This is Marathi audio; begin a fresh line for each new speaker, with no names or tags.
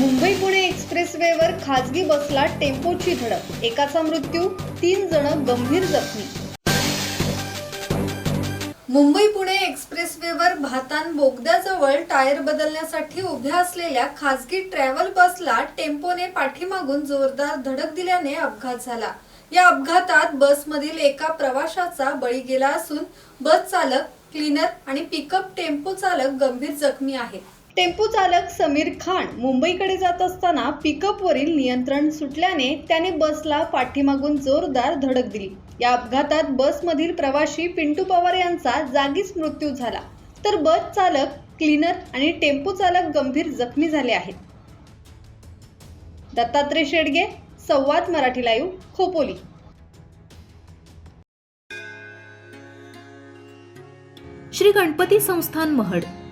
मुंबई पुणे एक्सप्रेसवेवर खाजगी बसला टेम्पोची धडक. एकाचा मृत्यू तीन जण गंभीर जखमी. मुंबई पुणे एक्सप्रेसवेवर भातान बोगद्याजवळ टायर बदलण्यासाठी उभ्या असलेल्या खासगी ट्रॅव्हल बसला टेम्पोने पाठीमागून जोरदार धडक दिल्याने अपघात झाला. या अपघातात बसमधील एका प्रवाशाचा बळी गेला असून बस चालक क्लीनर आणि पिकअप टेम्पो चालक गंभीर जखमी आहेत टेम्पो चालक समीर खान मुंबईकडे जात असताना पिकअपवरील नियंत्रण सुटल्याने त्याने बसला पाठीमागून जोरदार धडक दिली. या अपघातात बसमधील प्रवाशी पिंटू पवार यांचा जागीच मृत्यू झाला. तर बस चालक क्लीनर आणि टेम्पो चालक गंभीर जखमी झाले आहेत. दत्तात्रय शेडगे संवाद मराठी लाईव्ह खोपोली.
श्री गणपती संस्थान महड.